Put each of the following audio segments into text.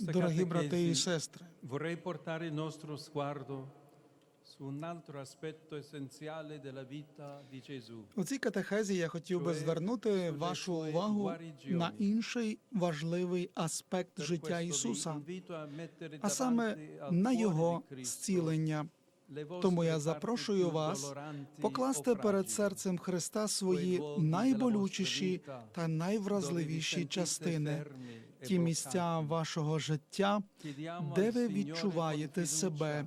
Дорогі брати і сестри, vorrei portare il nostro sguardo su un altro aspetto essenziale della vita di Gesù. у цій катехезі я хотів би звернути вашу увагу на інший важливий аспект життя Ісуса, а саме на Його зцілення. Тому я запрошую вас покласти перед серцем Христа свої найболючіші та найвразливіші частини, ті місця вашого життя, де ви відчуваєте себе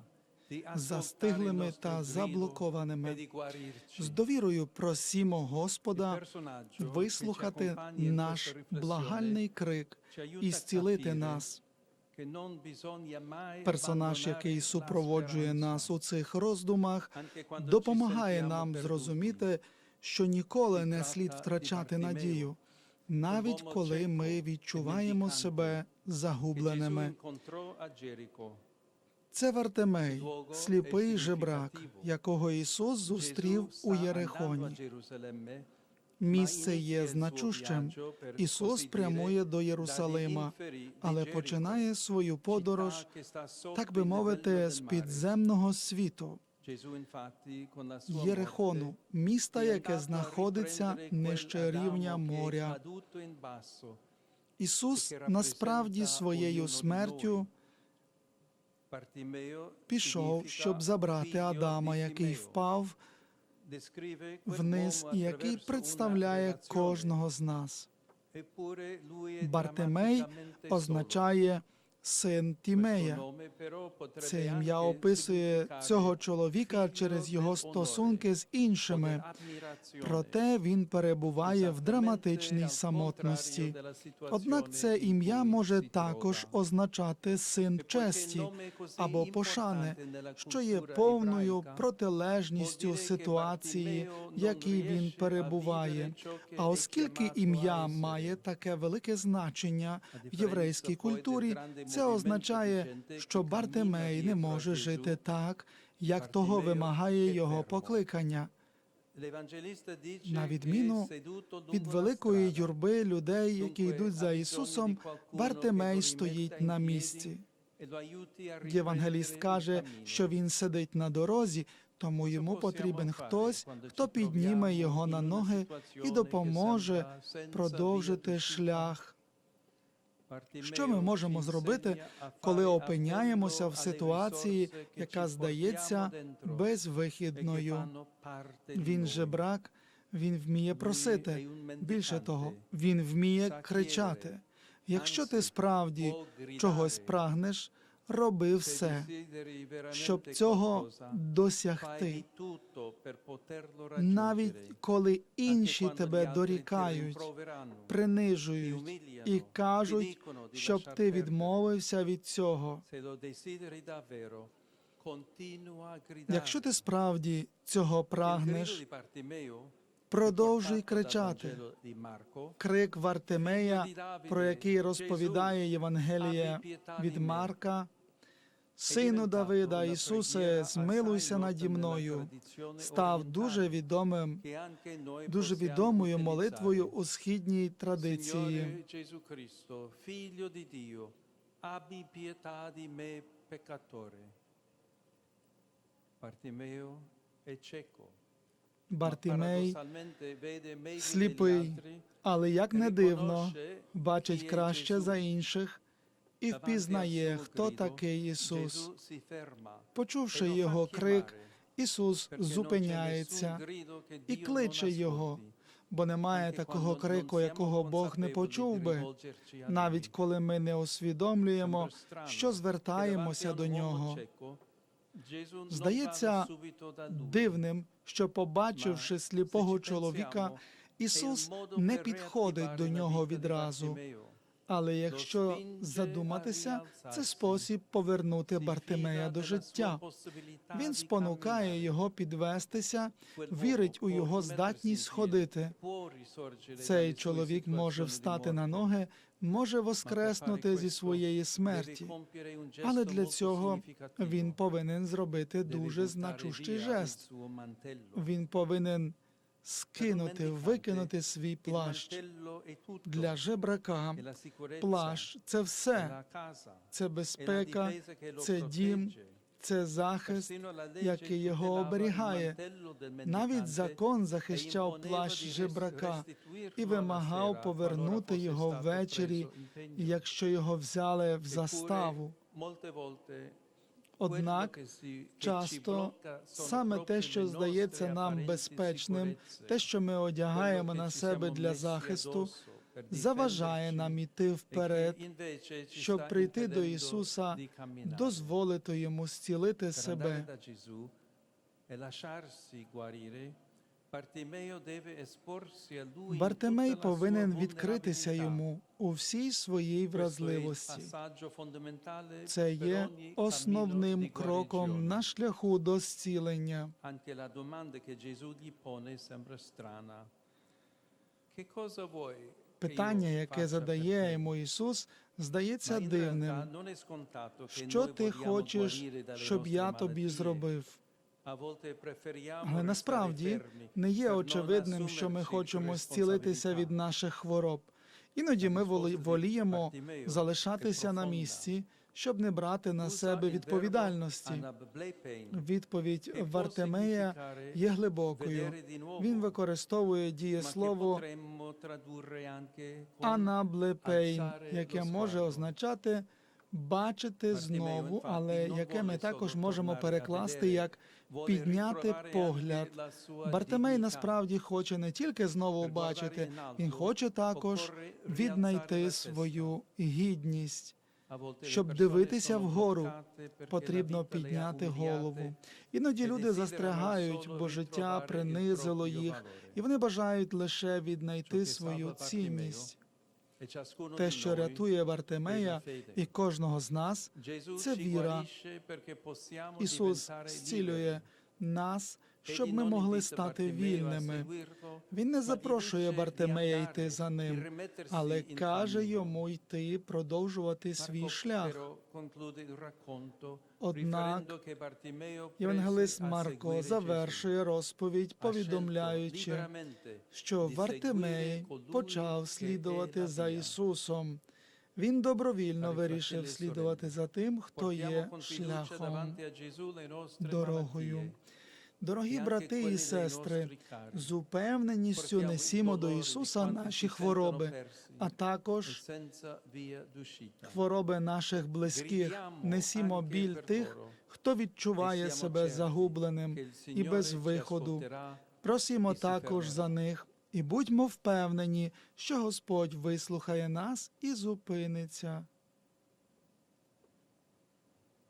застиглими та заблокованими. З довірою просімо Господа вислухати наш благальний крик і зцілити нас. Персонаж, який супроводжує нас у цих роздумах, допомагає нам зрозуміти, що ніколи не слід втрачати надію, навіть коли ми відчуваємо себе загубленими. Це Вартемей, сліпий жебрак, якого Ісус зустрів у Єрихоні. Місце є значущим. Ісус прямує до Єрусалима, але починає свою подорож, так би мовити, з підземного світу. Єрихону, міста, яке знаходиться нижче рівня моря. Ісус насправді своєю смертю пішов, щоб забрати Адама, який впав вниз який представляє кожного з нас. Бартимей означає син Тімея. Це ім'я описує цього чоловіка через його стосунки з іншими. Проте він перебуває в драматичній самотності. Однак це ім'я може також означати син честі або пошани, що є повною протилежністю ситуації, в якій він перебуває. А оскільки ім'я має таке велике значення в єврейській культурі, це означає, що Бартимей не може жити так, як того вимагає його покликання. На відміну Від великої юрби людей, які йдуть за Ісусом, Бартимей стоїть на місці. Євангеліст каже, що він сидить на дорозі, тому йому потрібен хтось, хто підніме його на ноги і допоможе продовжити шлях. Що ми можемо зробити, коли опиняємося в ситуації, яка здається безвихідною? Він же брак, він вміє просити. Більше того, він вміє кричати. Якщо ти справді чогось прагнеш, роби все, щоб цього досягти. Навіть коли інші тебе дорікають, принижують і кажуть, щоб ти відмовився від цього. Якщо ти справді цього прагнеш, продовжуй кричати. Крик Вартимея, про який розповідає Євангеліє від Марка. Сину Давида, Ісусе, змилуйся наді мною, став дуже відомим, дуже відомою молитвою у східній традиції. Paradossalmente vede сліпий, але як не дивно, бачить краще за інших і впізнає, хто такий Ісус. Почувши його крик, Ісус зупиняється і кличе його, бо немає такого крику, якого Бог не почув би, навіть коли ми не усвідомлюємо, що звертаємося до нього. Здається Дивним, що, побачивши сліпого чоловіка, Ісус не підходить до нього відразу. Але якщо задуматися, це спосіб повернути Бартимея до життя. Він спонукає його підвестися, вірить у його здатність ходити. Цей чоловік може встати на ноги, може воскреснути зі своєї смерті. Але для цього він повинен зробити дуже значущий жест. Він повинен скинути, викинути свій плащ. Для жебрака плащ це все. Це безпека, це дім, це захист, який його оберігає. Навіть закон захищав плащ жебрака і вимагав повернути його ввечері, якщо його взяли в заставу. Однак часто саме те, що здається нам безпечним, те, що ми одягаємо на себе для захисту, заважає нам іти вперед, щоб прийти до Ісуса, дозволити йому зцілити себе. Бартимей повинен відкритися йому у всій своїй вразливості. Це є основним кроком на шляху до зцілення. Питання, яке задає йому Ісус, здається дивним. Що ти хочеш, щоб я тобі зробив? Але насправді не є очевидним, що ми хочемо зцілитися від наших хвороб. Іноді ми воліємо залишатися на місці, щоб не брати на себе відповідальності. Відповідь significare є глибокою. Він використовує дієслово анаблепейн, яке може означати бачити знову, але яке ми також можемо перекласти як підняти погляд. Бартимей насправді хоче не тільки знову бачити, він хоче також віднайти свою гідність. Щоб дивитися вгору, Потрібно підняти голову. Іноді люди застрягають, бо життя принизило їх, і вони бажають лише віднайти свою цінність. Те, що рятує Вартимея і кожного з нас, це віра. Ісус зцілює нас, щоб ми могли стати вільними. Він не запрошує Бартимея йти за ним, але каже йому йти, продовжувати свій шлях. Однак Євангелист Марко завершує розповідь, повідомляючи, що Вартимей почав слідувати за Ісусом. Він добровільно вирішив слідувати за тим, хто є шляхом, дорогою. Дорогі брати і сестри, з упевненістю несімо до Ісуса наші хвороби, а також хвороби наших близьких. Несімо біль тих, хто відчуває себе загубленим і без виходу. Просімо також за них і будьмо впевнені, що Господь вислухає нас і зупиниться.